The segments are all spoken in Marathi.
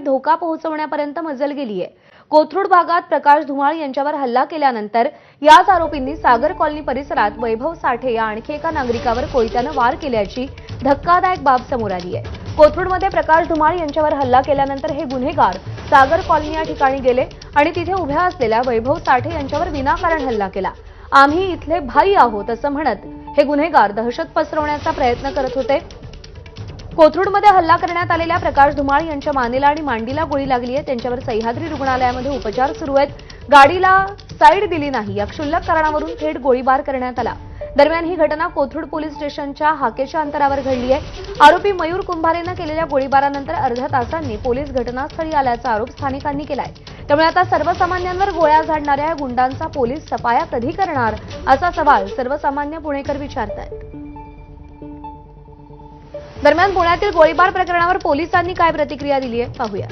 धोका पोहोचवण्यापर्यंत मजल गेलीय. कोथरूड भागात प्रकाश धुमाळ यांच्यावर हल्ला केल्यानंतर याच आरोपींनी सागर कॉलनी परिसरात वैभव साठे या आणखी एका नागरिकावर कोयत्यानं वार केल्याची धक्कादायक बाब समोर आली आहे कोथरूडमध्ये प्रकाश धुमाळ यांच्यावर हल्ला केल्यानंतर हे गुन्हेगार सागर कॉलनी या ठिकाणी गेले आणि तिथे उभ्या असलेल्या वैभव साठे यांच्यावर विनाकारण हल्ला केला. आम्ही इथले भाई आहोत असं म्हणत हे गुन्हेगार दहशत पसरवण्याचा प्रयत्न करत होते. कोथरूडमध्ये हल्ला करण्यात आलेल्या प्रकाश धुमाळ यांच्या मानेला आणि मांडीला गोळी लागली आहे. त्यांच्यावर सह्याद्री रुग्णालयामध्ये उपचार सुरू आहेत. गाडीला साईड दिली नाही. या क्षुल्लक कारणावरून थेट गोळीबार करण्यात आला. दरम्यान ही घटना कोथरूड पोलीस स्टेशनच्या हाकेच्या अंतरावर घडली आहे. आरोपी मयूर कुंभारेनं केलेल्या गोळीबारानंतर अर्ध्या तासांनी पोलीस घटनास्थळी आल्याचा आरोप स्थानिकांनी केलाय. त्यामुळे आता सर्वसामान्यांवर गोळ्या झाडणाऱ्या गुंडांचा पोलीस सफाया कधी करणार असा सवाल सर्वसामान्य पुणेकर विचारतायत. दरम्यान पुण्यातील गोळीबार प्रकरणावर पोलिसांनी काय प्रतिक्रिया दिली आहे? पाहूया.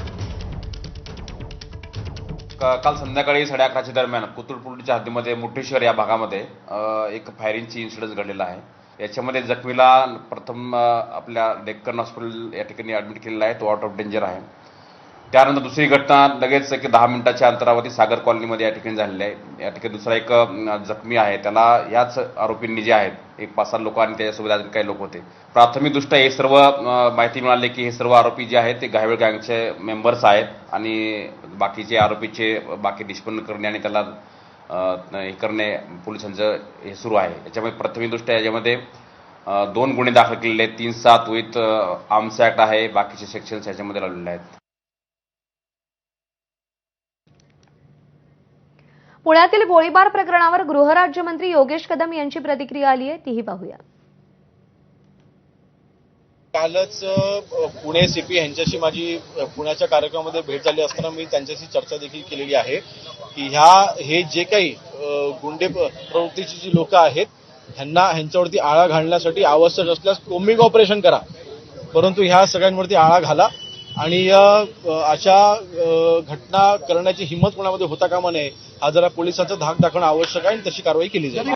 काल संध्याकाळी साडे अकराच्या दरम्यान कुतुरपुर्डीच्या हद्दीमध्ये मुठेश्वर या भागामध्ये एक फायरिंगची इन्सिडन्स घडलेला आहे. याच्यामध्ये जखमीला प्रथम आपल्या डेक्कन हॉस्पिटल या ठिकाणी ॲडमिट केलेला आहे. तो आउट ऑफ डेंजर आहे. त्यानंतर दुसरी घटना लगेच एक दहा मिनिटाच्या अंतरावरती सागर कॉलनीमध्ये या ठिकाणी झालेली आहे. या ठिकाणी दुसरा एक जखमी आहे. त्याला याच आरोपींनी जे आहेत एक पाच सात लोक आणि त्याच्यासोबत अजून काही लोक होते. प्राथमिकदृष्ट्या हे सर्व माहिती मिळाली की हे सर्व आरोपी जे आहेत ते घायवळ गँगचे मेंबर्स आहेत आणि बाकीचे आरोपीचे बाकी निष्पन्न करणे आणि त्याला हे करणे पोलिसांचं हे सुरू आहे. याच्यामध्ये प्राथमिकदृष्ट्या याच्यामध्ये दोन गुन्हे दाखल केलेले आहेत. तीन सात विथ आर्म्स ॲक्ट आहे. बाकीचे सेक्शन्स याच्यामध्ये लावलेले आहेत. पुण्यातील गोळीबार प्रकरणावर गृहराज्यमंत्री योगेश कदम यांची प्रतिक्रिया आली आहे. तीही पाहूया. कालच पुणे सीपी यांच्याशी माझी पुण्याच्या कार्यक्रमामध्ये भेट झाली असताना मी त्यांच्याशी चर्चा देखील केलेली आहे की ह्या हे जे काही गुंडे प्रवृत्तीची जी लोक आहेत ह्यांना ह्यांच्यावरती आळा घालण्यासाठी आवश्यक असल्यास कोम्बिंग ऑपरेशन करा. परंतु ह्या सगळ्यांवरती आळा घाला. आणि अशा घटना करण्याची हिंमत कोणामध्ये होता कामा नये हा जरा पोलिसांचा धाक दाखवणं आवश्यक आहे आणि तशी कारवाई केली जाईल.